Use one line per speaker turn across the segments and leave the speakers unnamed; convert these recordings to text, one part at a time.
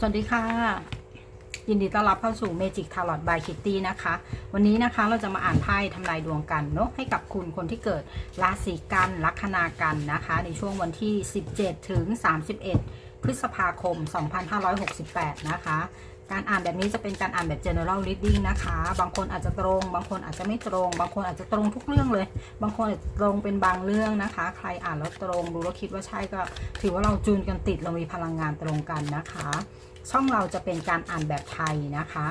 สวัสดีค่ะ ยินดีต้อนรับเข้าสู่ Magic Tarot by Kitty นะคะ วันนี้นะคะเราจะมาอ่านไพ่ทำนายดวงกันเนาะให้กับคุณคนที่เกิดราศีกันลัคนากันนะคะ ในช่วงวันที่ 17 ถึง 31 พฤษภาคม 2568 นะคะ การอ่านแบบนี้จะเป็นการอ่านแบบ general reading นะคะ บางคนอาจจะตรง บางคนอาจจะไม่ตรง บางคนอาจจะตรงทุกเรื่องเลย บางคนอาจจะตรงเป็นบางเรื่องนะคะ ใครอ่านแล้วตรงดูแล้วคิดว่าใช่ก็ ถือว่าเราจูนกันติดเรามีพลังงานตรงกันนะคะ ช่องเราจะเป็นการอ่านแบบไทยนะคะ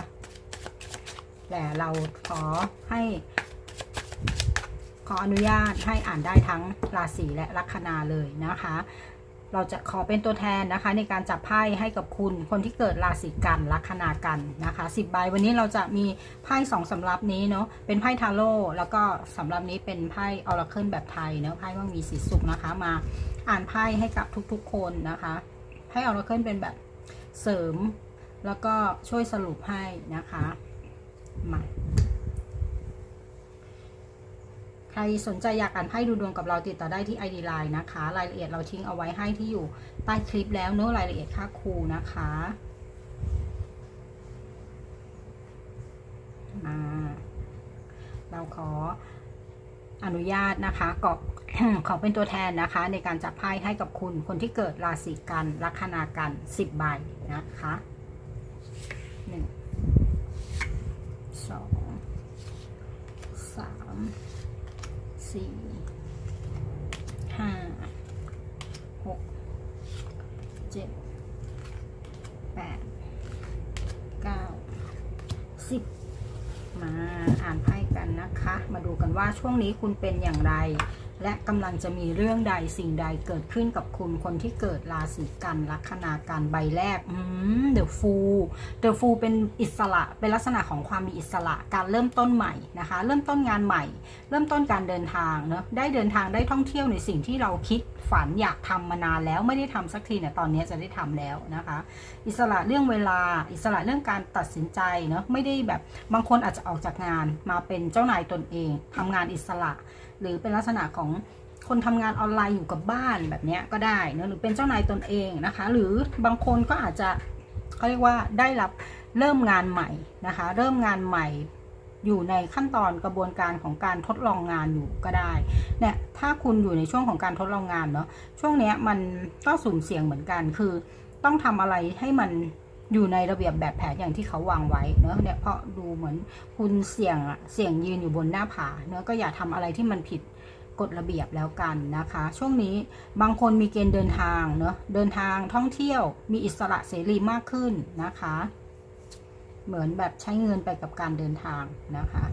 แต่เราขอให้ ขออนุญาตให้อ่านได้ทั้งราศีและลัคนาเลยนะคะ เราจะขอเป็นตัวแทนนะคะ ในการจับไพ่ให้กับคุณคนที่เกิดราศีกันลัคนากันนะคะสิบใบวันนี้เราจะมีไพ่สองสำรับนี้เนาะเป็นไพ่ทาโร่แล้วก็สำรับนี้เป็นไพ่ออราเคิลแบบไทยเนาะไพ่ว่างมีสีสุกนะคะมาอ่านไพ่ให้กับทุกๆคนนะคะไพ่ออราเคิลเป็นแบบ เสริม แล้วก็ช่วยสรุปให้นะคะมาใครสนใจอยากอ่านไพ่ดูดวงกับเราติดต่อได้ที่ ID Line นะคะ รายละเอียดเราทิ้งเอาไว้ให้ที่อยู่ใต้คลิปแล้วเนื้อรายละเอียดค่าครูนะคะมาเราขอ อนุญาตนะคะก็ขอเป็นตัวแทนนะคะ ในการจับไพ่ให้กับคุณคนที่เกิดราศีกันลัคนากัน10ใบนะคะหนึ่งสองสามสี่ห้าหกเจ็ดแปดเก้าสิบมาอ่านไพ่ กันนะคะ มาดูกันว่าช่วงนี้คุณเป็นอย่างไร และกำลังจะมีเรื่องใดสิ่งใดเกิดขึ้นกับคุณคนที่เกิดราศีกันลัคนาการใบแรกอืม The Fool The Fool เป็นอิสระเป็นลักษณะของความมีอิสระการเริ่มต้นใหม่นะคะ เริ่มต้นงานใหม่ เริ่มต้นการเดินทางเนอะได้เดินทางได้ท่องเที่ยวในสิ่งที่เราคิด ฝันอยากทำมานานแล้วไม่ได้ทำสักทีเนี่ยตอนนี้จะได้ทำแล้วนะคะ อิสระเรื่องเวลา อิสระเรื่องการตัดสินใจเนอะไม่ได้แบบบางคนอาจจะออกจากงานมาเป็นเจ้านายตนเองทำงานอิสระ หรือเป็นลักษณะของคนทำงานออนไลน์อยู่กับบ้านแบบเนี้ยก็ได้เนะหรือเป็นเจ้านายตนเองนะคะ หรือบางคนก็อาจจะเขาเรียกว่าได้รับเริ่มงานใหม่นะคะ เริ่มงานใหม่ อยู่ในขั้นตอนกระบวนการของการทดลองงานอยู่ก็ได้เนี่ยถ้าคุณอยู่ในช่วงของการทดลองงานเนาะช่วงเนี้ยมันก็สุ่มเสี่ยงเหมือนกัน คือต้องทำอะไรให้มันอยู่ในระเบียบแบบแผนอย่างที่เขาวางไว้เนอะเนี่ยเพราะดูเหมือนคุณเสี่ยงอะเสี่ยงยืนอยู่บนหน้าผาเนอะก็อย่าทำอะไรที่มันผิดกฎระเบียบแล้วกันนะคะ ช่วงนี้บางคนมีเกณฑ์เดินทางเนอะเดินทางท่องเที่ยวมีอิสระเสรีมากขึ้นนะคะ เหมือนแบบใช้เงินไปกับการเดินทางนะคะ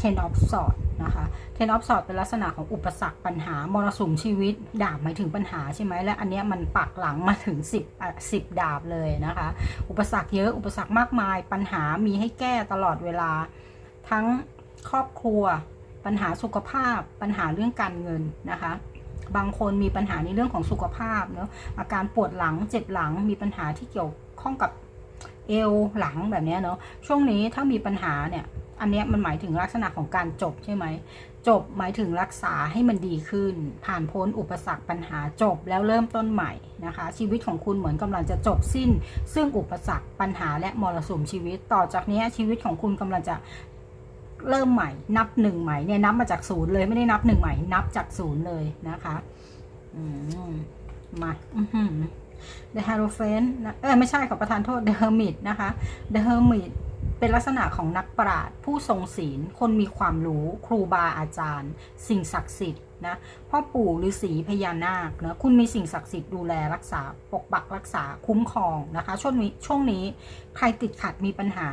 Ten of Swords นะคะ Ten of Swords เป็นลักษณะของอุปสรรคปัญหามรสุมชีวิต ดาบหมายถึงปัญหาใช่ไหมและอันนี้มันปักหลังมาถึง 10อะ10 ดาบเลยนะคะ อุปสรรคเยอะอุปสรรคมากมาย ปัญหามีให้แก้ตลอดเวลา ทั้งครอบครัว ปัญหาสุขภาพ ปัญหาเรื่องการเงินนะคะบางคนมีปัญหาในเรื่องของสุขภาพเนาะอาการปวดหลังเจ็บหลังมีปัญหาที่เกี่ยวข้องกับ เอวหลังแบบนี้เนาะช่วงนี้ถ้ามีปัญหาเนี่ย อันนี้มันหมายถึงลักษณะของการจบใช่ไหมจบหมายถึงรักษาให้มันดีขึ้น ผ่านพ้นอุปสรรคปัญหาจบแล้วเริ่มต้นใหม่นะคะ ชีวิตของคุณเหมือนกำลังจะจบสิ้น ซึ่งอุปสรรคปัญหาและมรสุมชีวิต ต่อจากนี้ชีวิตของคุณกำลังจะเริ่มใหม่ นับหนึ่งใหม่เนี่ยนับมาจากศูนย์เลยไม่ได้นับหนึ่งใหม่ นับจากศูนย์เลยนะคะ อืมมาอือหือ The Hierophant นะเออไม่ใช่ขอประทานโทษ The Hermit นะคะ The Hermit เป็นลักษณะของนักปราชญ์ผู้ทรงศีล คนมีความรู้ ครูบาอาจารย์ สิ่งศักดิ์สิทธิ์นะพ่อปู่ฤาษีพญานาคเนะคุณมีสิ่งศักดิ์สิทธิ์ดูแลรักษาปกปักรักษาคุ้มครองนะคะ ช่วงนี้ช่วงนี้ใครติดขัดมีปัญหา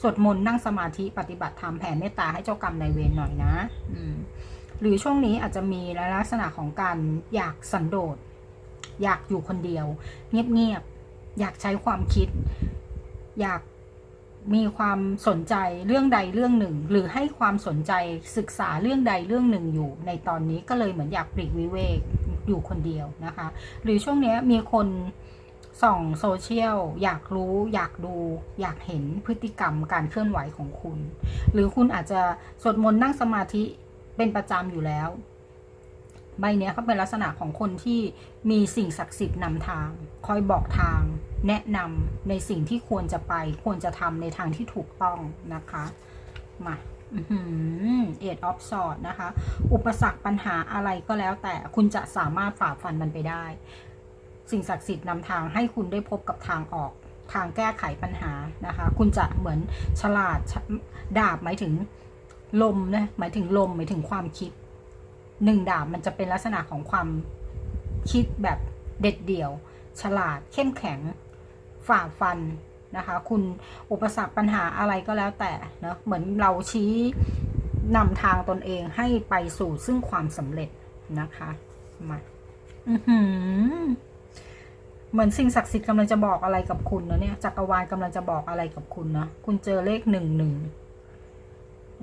สวดมนต์นั่งสมาธิปฏิบัติธรรมแผ่เมตตาให้เจ้ากรรมนายเวรหน่อยนะหรือช่วงนี้อาจจะมีลักษณะของการอยากสันโดษ อยากอยู่คนเดียว เงียบๆอยากใช้ความคิด อยากมีความสนใจเรื่องใดเรื่องหนึ่ง หรือให้ความสนใจศึกษาเรื่องใดเรื่องหนึ่งอยู่ ในตอนนี้ก็เลยเหมือนอยากปลีกวิเวกอยู่คนเดียวนะคะ หรือช่วงนี้มีคนส่องโซเชียลอยากรู้ อยากดู อยากเห็นพฤติกรรมการเคลื่อนไหวของคุณ หรือคุณอาจจะสวดมนต์นั่งสมาธิเป็นประจำอยู่แล้ว ใบเนี้ยเขาเป็นลักษณะของคนที่มีสิ่งศักดิ์สิทธิ์นำทาง คอยบอกทาง แนะนำในสิ่งที่ควรจะไป ควรจะทำในทางที่ถูกต้องนะคะ มาเอ็ดออฟสอดนะคะ อุปสรรคปัญหาอะไรก็แล้วแต่คุณจะสามารถฝ่าฟันมันไปได้ สิ่งศักดิ์สิทธิ์นำทางให้คุณได้พบกับทางออกทางแก้ไขปัญหานะคะ คุณจะเหมือนฉลาดดาบหมายถึงลมนะหมายถึงลมหมายถึงความคิด หนึ่งดาบมันจะเป็นลักษณะของความคิดแบบเด็ดเดี่ยว ฉลาดเข้มแข็งฝ่าฟันนะคะ คุณอุปสรรคปัญหาอะไรก็แล้วแต่เนาะเหมือนเราชี้นำทางตนเองให้ไปสู่ซึ่งความสำเร็จนะคะมาอือหือเหมือนสิ่งศักดิ์สิทธิ์กำลังจะบอกอะไรกับคุณนะเนี่ยจักรวาลกำลังจะบอกอะไรกับคุณนะคุณเจอเลขหนึ่งหนึ่ง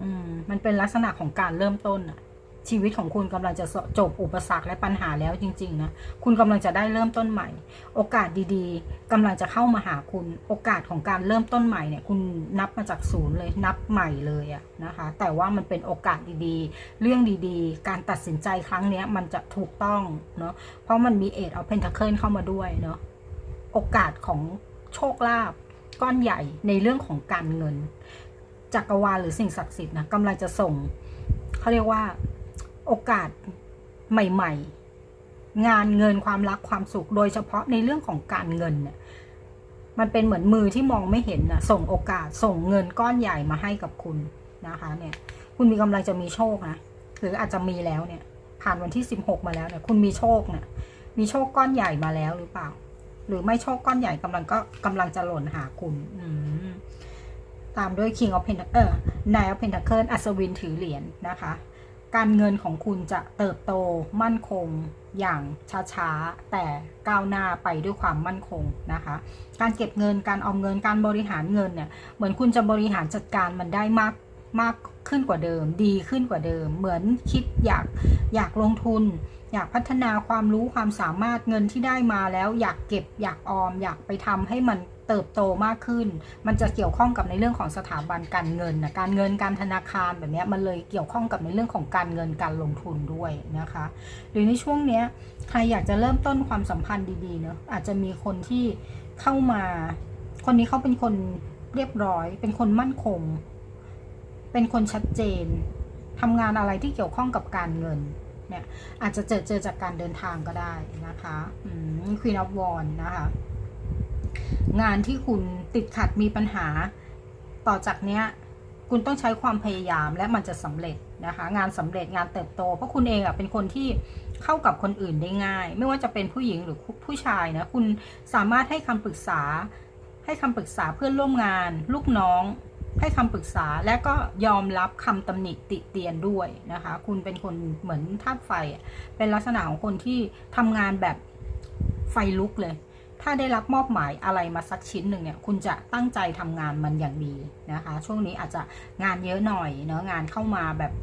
อืมมันเป็นลักษณะของการเริ่มต้นอะ ชีวิตของคุณกำลังจะจบอุปสรรคและปัญหาแล้วจริง ๆ นะ คุณกำลังจะได้เริ่มต้นใหม่ โอกาสดีๆกำลังจะเข้ามาหาคุณ โอกาสของการเริ่มต้นใหม่เนี่ย คุณนับมาจากศูนย์เลย นับใหม่เลยอะนะคะ แต่ว่ามันเป็นโอกาสดีๆ เรื่องดีๆ การตัดสินใจครั้งเนี้ยมันจะถูกต้องเนาะ เพราะมันมีเอทเอาเพนทาเคิลเข้ามาด้วยเนาะ โอกาสของโชคลาภก้อนใหญ่ในเรื่องของการเงิน จักรวาลหรือสิ่งศักดิ์สิทธิ์นะกำลังจะส่งเขาเรียกว่า โอกาสใหม่ ๆ งานเงินความรักความสุข โดยเฉพาะในเรื่องของการเงินเนี่ยมันเป็นเหมือนมือที่มองไม่เห็นนะส่งโอกาสส่งเงินก้อนใหญ่มาให้กับคุณนะคะ เนี่ย คุณมีกำลังจะมีโชคนะหรืออาจจะมีแล้วเนี่ย ผ่านวันที่สิบหกมาแล้วเนี่ย คุณมีโชคเนี่ยมีโชคก้อนใหญ่มาแล้วหรือเปล่า หรือไม่โชคก้อนใหญ่กำลังก็กำลังจะหล่นหาคุณ อืตามด้วย King of Pentacle เออ Nine of Pentacle อัศวินถือเหรียญนนะคะ การเงินของคุณจะเติบโตมั่นคงอย่างช้าๆ แต่ก้าวหน้าไปด้วยความมั่นคงนะคะ การเก็บเงินการออมเงินการบริหารเงินเนี่ยเหมือนคุณจะบริหารจัดการมันได้มากมากขึ้นกว่าเดิม ดีขึ้นกว่าเดิม เหมือนคิดอยากอยากลงทุน อยากพัฒนาความรู้ความสามารถเงินที่ได้มาแล้ว อยากเก็บอยากออม อยากไปทำให้มัน เติบโตมากขึ้น มันจะเกี่ยวข้องกับในเรื่องของสถาบันการเงินนะการเงินการธนาคารแบบนี้มันเลยเกี่ยวข้องกับในเรื่องของการเงินการลงทุนด้วยนะคะ หรือในช่วงเนี้ยใครอยากจะเริ่มต้นความสัมพันธ์ดีๆเนอะอาจจะมีคนที่เข้ามา คนนี้เขาเป็นคนเรียบร้อย เป็นคนมั่นคง เป็นคนชัดเจนทำงานอะไรที่เกี่ยวข้องกับการเงินเนี่ยอาจจะเจอเจอจากการเดินทางก็ได้นะคะอืม Queen of Wands นะคะ งานที่คุณติดขัดมีปัญหา ต่อจากเนี้ยคุณต้องใช้ความพยายามและมันจะสำเร็จนะคะ งานสำเร็จงานเติบโต เพราะคุณเองอะเป็นคนที่เข้ากับคนอื่นได้ง่าย ไม่ว่าจะเป็นผู้หญิงหรือผู้ชายนะคุณสามารถให้คำปรึกษา ให้คำปรึกษาเพื่อนร่วมงาน ลูกน้อง ให้คำปรึกษาและก็ยอมรับคำตำหนิติเตียนด้วยนะคะ คุณเป็นคนเหมือนธาตุไฟ เป็นลักษณะของคนที่ทำงานแบบไฟลุกเลย ถ้าได้รับมอบหมายอะไรมาสักชิ้นหนึ่งเนี่ย คุณจะตั้งใจทำงานมันอย่างดีนะคะ ช่วงนี้อาจจะงานเยอะหน่อยเนาะงานเข้ามาแบบ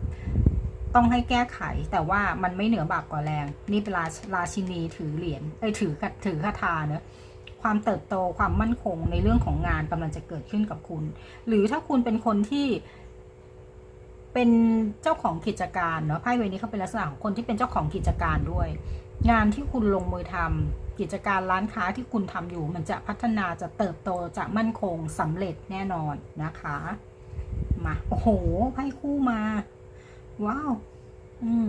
ต้องให้แก้ไขแต่ว่ามันไม่เหนือบากกว่าแรง นี่เป็นราราชินีถือเหรียญเอ้ยถือถือคาถาเนอะความเติบโตความมั่นคงในเรื่องของงานกำลังจะเกิดขึ้นกับคุณ หรือถ้าคุณเป็นคนที่เป็นเจ้าของกิจการเนาะไพ่ใบนี้เขาเป็นลักษณะของคนที่เป็นเจ้าของกิจการด้วย งานที่คุณลงมือทำ กิจการร้านค้าที่คุณทำอยู่ มันจะพัฒนาจะเติบโตจะมั่นคงสำเร็จแน่นอนนะคะมาโอ้โหไพ่คู่มา ว้าว อืม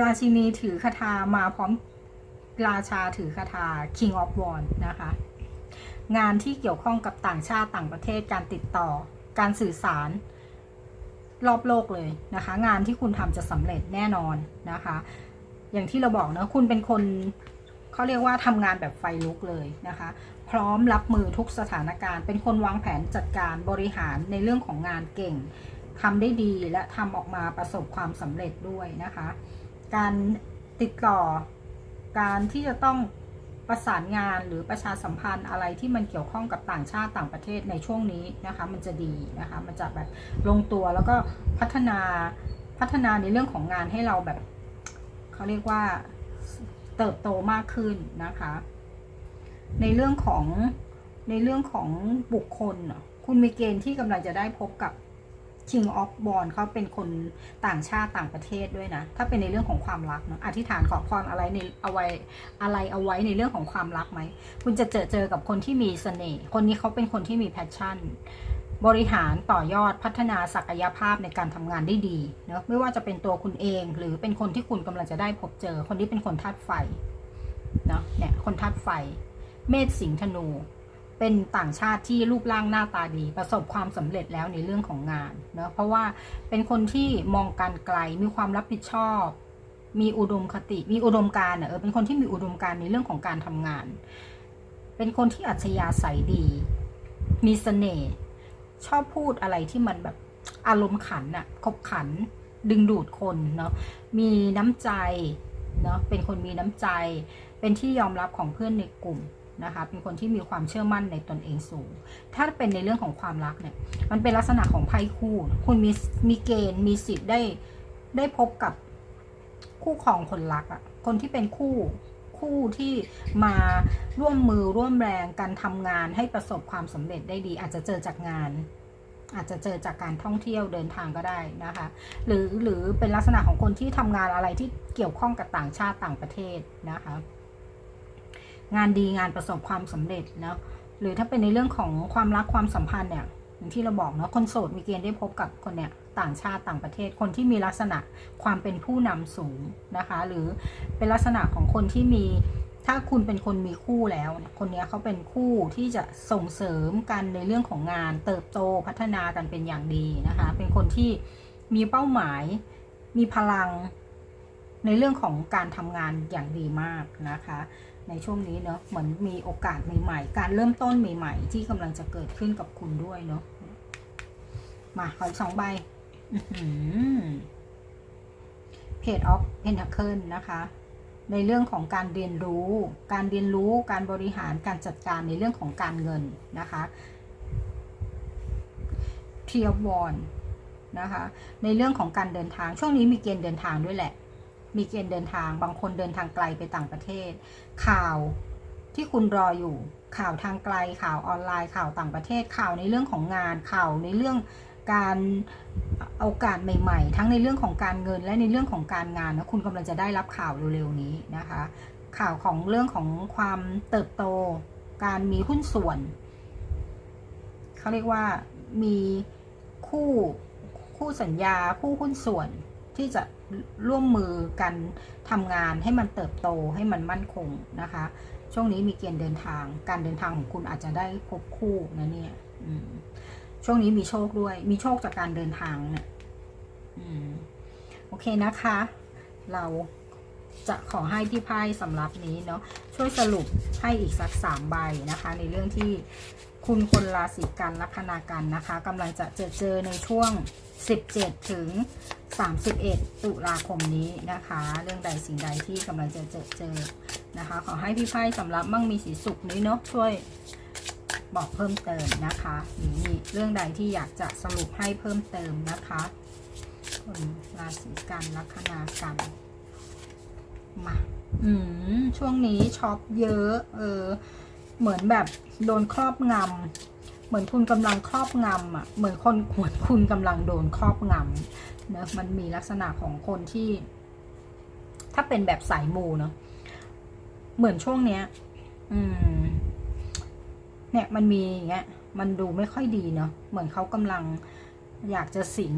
ราชินีถือคาถามาพร้อมราชาถือคาถา King of w a n d นะคะ งานที่เกี่ยวข้องกับต่างชาติต่างประเทศการติดต่อ การสื่อสาร รอบโลกเลยนะคะ งานที่คุณทำจะสำเร็จแน่นอนนะคะ อย่างที่เราบอกนะคุณเป็นคน เขาเรียกว่าทำงานแบบไฟลุกเลยนะคะ พร้อมรับมือทุกสถานการณ์ เป็นคนวางแผนจัดการบริหารในเรื่องของงานเก่งทำได้ดีและทำออกมาประสบความสำเร็จด้วยนะคะ การติดต่อการที่จะต้องประสานงานหรือประชาสัมพันธ์อะไรที่มันเกี่ยวข้องกับต่างชาติต่างประเทศในช่วงนี้นะคะ มันจะดีนะคะ มันจะแบบลงตัวแล้วก็พัฒนาพัฒนาในเรื่องของงานให้เราแบบเขาเรียกว่า เติบโตมากขึ้นนะคะ ในเรื่องของในเรื่องของบุคคล คุณมีเกณฑ์ที่กำลังจะได้พบกับ King of b o n เขาเป็นคนต่างชาติต่างประเทศด้วยนะ ถ้าเป็นในเรื่องของความรักเนาะอธิษฐานขอพรอะไรในเอาไว้อะไรเอาไว้ในเรื่องของความรักไหม คุณจะเจอเจอกับคนที่มีเสน่ห์คนนี้เขาเป็นคนที่มีแพชชั่น บริหารต่อยอดพัฒนาศักยภาพในการทำงานได้ดีเนาะไม่ว่าจะเป็นตัวคุณเอง หรือเป็นคนที่คุณกำลังจะได้พบเจอ คนที่เป็นคนธาตุไฟเนาะเนี่ยคนธาตุไฟ เมษสิงห์ธนู เป็นต่างชาติที่รูปร่างหน้าตาดี ประสบความสำเร็จแล้วในเรื่องของงานเนาะเพราะว่าเป็นคนที่มองการไกลมีความรับผิดชอบ มีอุดมคติ มีอุดมการณ์อะเออเป็นคนที่มีอุดมการในเรื่องของการทำงาน เป็นคนที่อัจฉริยะใสดี มีเสน่ห์ ชอบพูดอะไรที่มันแบบอารมณ์ขันอะขบขันดึงดูดคนเนาะมีน้ำใจเนาะเป็นคนมีน้ำใจ เป็นที่ยอมรับของเพื่อนในกลุ่มนะคะเป็นคนที่มีความเชื่อมั่นในตนเองสูง ถ้าเป็นในเรื่องของความรักเนี่ย มันเป็นลักษณะของไพ่คู่ คุณมีมีเกณฑ์มีสิทธิ์ได้ได้พบกับคู่ครองคนรักอะคนที่เป็นคู่ คู่ที่มาร่วมมือร่วมแรงกันทำงานให้ประสบความสำเร็จได้ดี อาจจะเจอจากงาน อาจจะเจอจากการท่องเที่ยวเดินทางก็ได้นะคะ หรือหรือเป็นลักษณะของคนที่ทำงานอะไรที่เกี่ยวข้องกับต่างชาติต่างประเทศนะคะ งานดีงานประสบความสำเร็จเนาะหรือถ้าเป็นในเรื่องของความรักความสัมพันธ์เนี่ยอย่างที่เราบอกเนาะคนโสดมีเกณฑ์ได้พบกับคนเนี่ย ต่างชาติต่างประเทศ คนที่มีลักษณะความเป็นผู้นำสูงนะคะ หรือเป็นลักษณะของคนที่มีถ้าคุณเป็นคนมีคู่แล้ว คนนี้เขาเป็นคู่ที่จะส่งเสริมกันในเรื่องของงาน เติบโตพัฒนากันเป็นอย่างดีนะคะ เป็นคนที่มีเป้าหมาย มีพลังในเรื่องของการทำงานอย่างดีมากนะคะ ในช่วงนี้เนาะเหมือนมีโอกาสใหม่ๆ การเริ่มต้นใหม่ ๆ ที่กำลังจะเกิดขึ้นกับคุณด้วยเนาะมาขออีกสองใบ เพจออฟเพนท c เคิลนะคะ ในเรื่องของการเรียนรู้ การเรียนรู้ การบริหาร การจัดการในเรื่องของการเงินนะคะเทียวอนนะคะ ในเรื่องของการเดินทาง ช่วงนี้มีเกณฑ์เดินทางด้วยแหละ มีเกณฑ์เดินทาง บางคนเดินทางไกลไปต่างประเทศ ข่าวที่คุณรออยู่ ข่าวทางไกล ข่าวออนไลน์ ข่าวต่างประเทศ ข่าวในเรื่องของงาน ข่าวในเรื่อง การโอกาสใหม่ ๆ ทั้งในเรื่องของการเงินและในเรื่องของการงานนะคุณกำลังจะได้รับข่าวเร็วๆนี้นะคะ ข่าวของเรื่องของความเติบโต การมีหุ้นส่วนเขาเรียกว่ามีคู่คู่สัญญาคู่หุ้นส่วนที่จะร่วมมือกันทำงานให้มันเติบโตให้มันมั่นคงนะคะ ช่วงนี้มีเกณฑ์เดินทาง การเดินทางของคุณอาจจะได้พบคู่นะเนี่ย ช่วงนี้มีโชคด้วย มีโชคจากการเดินทางเนี่ยโอเคนะคะ เราจะขอให้พี่ไพ่สำหรับนี้เนาะช่วยสรุปให้อีกสักสามใบนะคะ ในเรื่องที่คุณคนราศีกันลัคนากันนะคะกำลังจะเจอเจอในช่วง 17 ถึง 31 ตุลาคมนี้นะคะ เรื่องใดสิ่งใดที่กำลังจะเจอเจอนะคะ ขอให้พี่ไพ่สำหรับมั่งมีสีสุขนี้เนาะช่วย บอกเพิ่มเติมนะคะหรือมีเรื่องใดที่อยากจะสรุปให้เพิ่มเติมนะคะคนราศีกันลัคนากันมาอืมช่วงนี้ช็อปเยอะ เออ เหมือนแบบโดนครอบงำเหมือนคุณกำลังครอบงำอะ เหมือนคนเหมือนคุณกำลังโดนครอบงำเนะมันมีลักษณะของคนที่ ถ้าเป็นแบบสายมูเนาะเหมือนช่วงเนี้ย อืม เนี่ยมันมีอย่างเงี้ย มันดูไม่ค่อยดีเนาะ เหมือนเขากำลังอยากจะสิง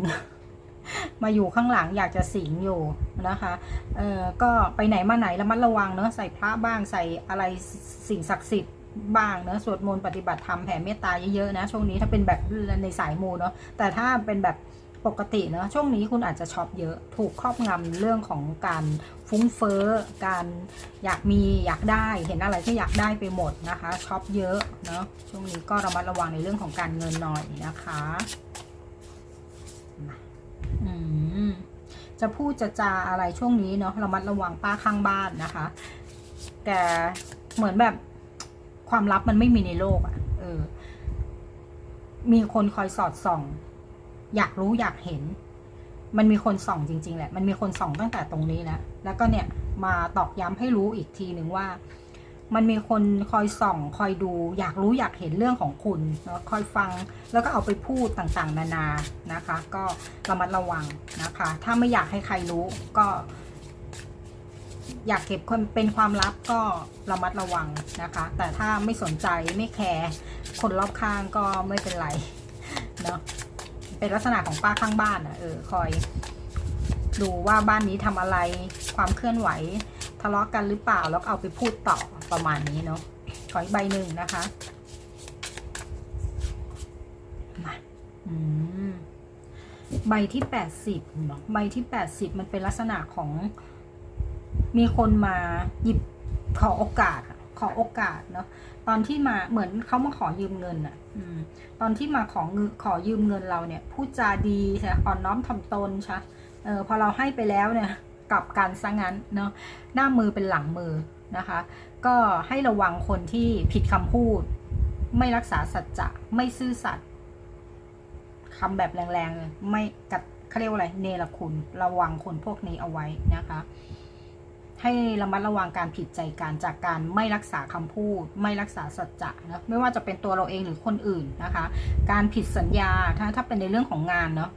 มาอยู่ข้างหลังอยากจะสิงอยู่นะคะ เออก็ไปไหนมาไหนแล้วมัดระวังเนาะ ใส่พระบ้าง ใส่อะไรสิ่งศักดิ์สิทธิ์บ้างเนาะสวดมนต์ปฏิบัติธรรมแผ่เมตตาเยอะๆนะช่วงนี้ถ้าเป็นแบบในสายมูเนาะแต่ถ้าเป็นแบบ ปกติเนาะช่วงนี้คุณอาจจะช็อปเยอะถูกครอบงำเรื่องของการฟุ้งเฟ้อ การอยากมีอยากได้เห็นอะไรก็อยากได้ไปหมดนะคะช็อปเยอะเนาะช่วงนี้ก็ระมัดระวังในเรื่องของการเงินหน่อยนะคะอืมจะพูดจะจาอะไรช่วงนี้เนาะระมัดระวังป้าข้างบ้านนะคะแกเหมือนแบบความลับมันไม่มีในโลกอะ่ะเออ มีคนคอยสอดส่อง อยากรู้อยากเห็น มันมีคนส่องจริง ๆ แหละ มันมีคนส่องตั้งแต่ตรงนี้แล้วแล้วก็เนี่ยมาตอกย้ำให้รู้อีกทีหนึ่งว่า มันมีคนคอยส่อง คอยดู อยากรู้อยากเห็นเรื่องของคุณเนาะคอยฟังแล้วก็เอาไปพูดต่างๆ นานานะคะ ก็ระมัดระวังนะคะ ถ้าไม่อยากให้ใครรู้ก็อยากเก็บคนเป็นความลับก็ระมัดระวังนะคะ แต่ถ้าไม่สนใจไม่แคร์คนรอบข้างก็ไม่เป็นไรเนาะ เป็นลักษณะของป้าข้างบ้านอะเออคอย ดูว่าบ้านนี้ทำอะไรความเคลื่อนไหว ทะเลาะกันหรือเปล่าแล้วก็เอาไปพูดต่อประมาณนี้เนาะขออีกใบหนึ่งนะคะมาอืมใบที่แปดสิบเนาะใบที่แปดสิบมันเป็นลักษณะของมีคนมาหยิบขอโอกาสอะขอโอกาสเนาะต อนที่มาเหมือนเขามาขอยืมเงินอะตอนที่มาของเงินขอยืมเงินเราเนี่ยพูดจาดีใช่อ่อนน้อมถ่อมตนใช่เออพอเราให้ไปแล้วเนี่ยกลับกันซะงั้นเนาะหน้ามือเป็นหลังมือนะคะ ก็ให้ระวังคนที่ผิดคำพูด ไม่รักษาสัจจะไม่ซื่อสัตย์คำแบบแรงๆไม่กัดเขาเรียกว่าอะไรเนรคุณระวังคนพวกนี้เอาไว้นะคะ ให้ระมัดระวังการผิดใจกันจากการไม่รักษาคำพูด ไม่รักษาสัจจะนะไม่ว่าจะเป็นตัวเราเองหรือคนอื่นนะคะ การผิดสัญญาถ้าถ้าเป็นในเรื่องของงานเนาะ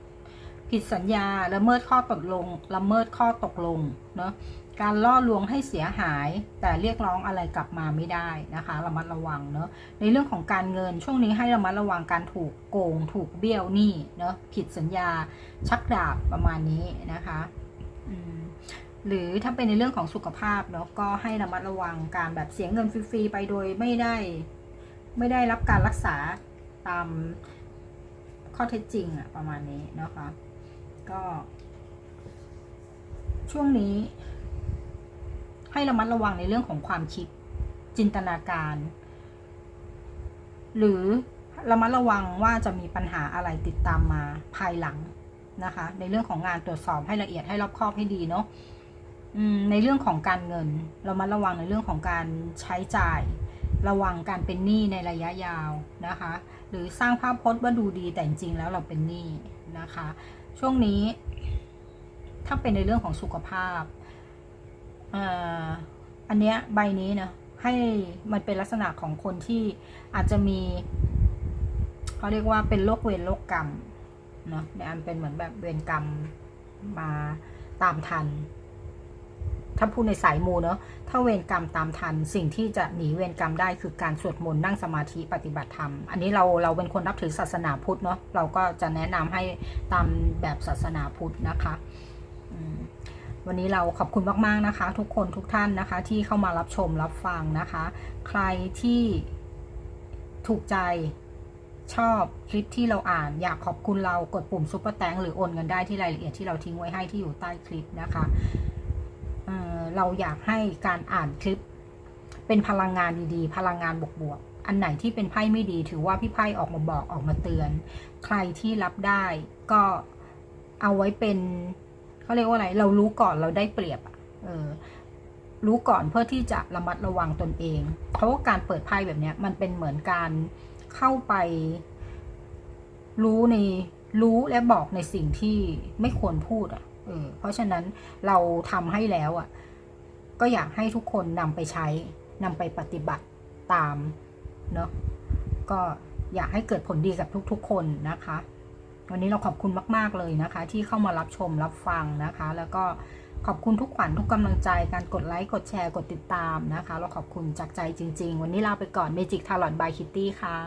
ผิดสัญญาละเมิดข้อตกลงละเมิดข้อตกลงเนาะการล่อลวงให้เสียหาย แต่เรียกร้องอะไรกลับมาไม่ได้นะคะระมัดระวังเนาะในเรื่องของการเงินช่วงนี้ให้ระมัดระวังการถูกโกง ถูกเบี้ยวหนี้เนาะผิดสัญญาชักดาบประมาณนี้นะคะ อืม หรือถ้าเป็นในเรื่องของสุขภาพเนาะก็ให้ระมัดระวังการแบบเสียเงินฟรีๆไปโดยไม่ได้ ไม่ได้รับการรักษาตามข้อเท็จจริงอะประมาณนี้นะคะ ก็ ช่วงนี้ ให้ระมัดระวังในเรื่องของความคิดจินตนาการ หรือระมัดระวังว่าจะมีปัญหาอะไรติดตามมาภายหลังนะคะ ในเรื่องของงานตรวจสอบให้ละเอียดให้รอบคอบให้ดีเนาะ ในเรื่องของการเงิน เรามาระวังในเรื่องของการใช้จ่าย ระวังการเป็นหนี้ในระยะยาวนะคะ หรือสร้างภาพพจน์ว่าดูดีแต่จริงๆแล้วเราเป็นหนี้นะคะ ช่วงนี้ ถ้าเป็นในเรื่องของสุขภาพอันเนี้ยใบนี้นะให้มันเป็นลักษณะของคนที่อาจจะมีเขาเรียกว่าเป็นโรคเวรโรคกรรมเนาะในอันเป็นเหมือนแบบเวรกรรมมาตามทัน ถ้าพูดในสายมูเนาะถ้าเวรกรรมตามทัน สิ่งที่จะหนีเวรกรรมได้คือการสวดมนต์นั่งสมาธิปฏิบัติธรรม อันนี้เราเราเป็นคนนับถือศาสนาพุทธเนาะเราก็จะแนะนำให้ตามแบบศาสนาพุทธนะคะวันนี้เราขอบคุณมาก ๆ นะคะ ทุกคนทุกท่านนะคะ ที่เข้ามารับชมรับฟังนะคะ ใครที่ถูกใจชอบคลิปที่เราอ่าน อยากขอบคุณเรากดปุ่มซุปเปอร์แตงหรือโอนเงินได้ที่รายละเอียดที่เราทิ้งไว้ให้ที่อยู่ใต้คลิปนะคะ เราอยากให้การอ่านคลิป เป็นพลังงานดีๆ พลังงานบวกๆ อันไหนที่เป็นไพ่ไม่ดีถือว่าพี่ไพ่ออกมาบอกออกมาเตือน ใครที่รับได้ก็เอาไว้เป็นเขาเรียกว่าอะไร เรารู้ก่อนเราได้เปรียบเออรู้ก่อนเพื่อที่จะระมัดระวังตนเอง เพราะว่าการเปิดไพ่แบบเนี้ยมันเป็นเหมือนการเข้าไป รู้ในรู้และบอกในสิ่งที่ไม่ควรพูดอะเออเพราะฉะนั้นเราทำให้แล้วอะ ก็อยากให้ทุกคนนำไปใช้นำไปปฏิบัติตามเนาะก็อยากให้เกิดผลดีกับทุกๆ คนนะคะ วันนี้เราขอบคุณมาก ๆ เลยนะคะ ที่เข้ามารับชมรับฟังนะคะ แล้วก็ขอบคุณทุกขวัญทุกกำลังใจการกดไลค์กดแชร์กดติดตามนะคะ เราขอบคุณจากใจจริง ๆ วันนี้ลาไปก่อน Magic Talent by Kitty ค่ะ